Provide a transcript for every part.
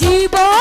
জীবন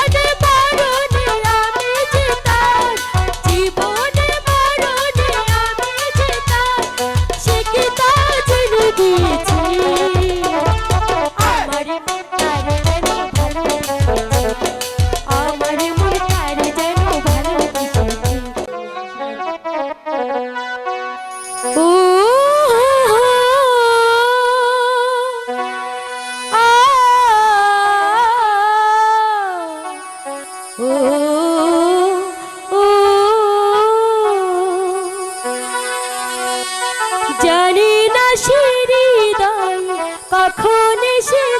কখন সে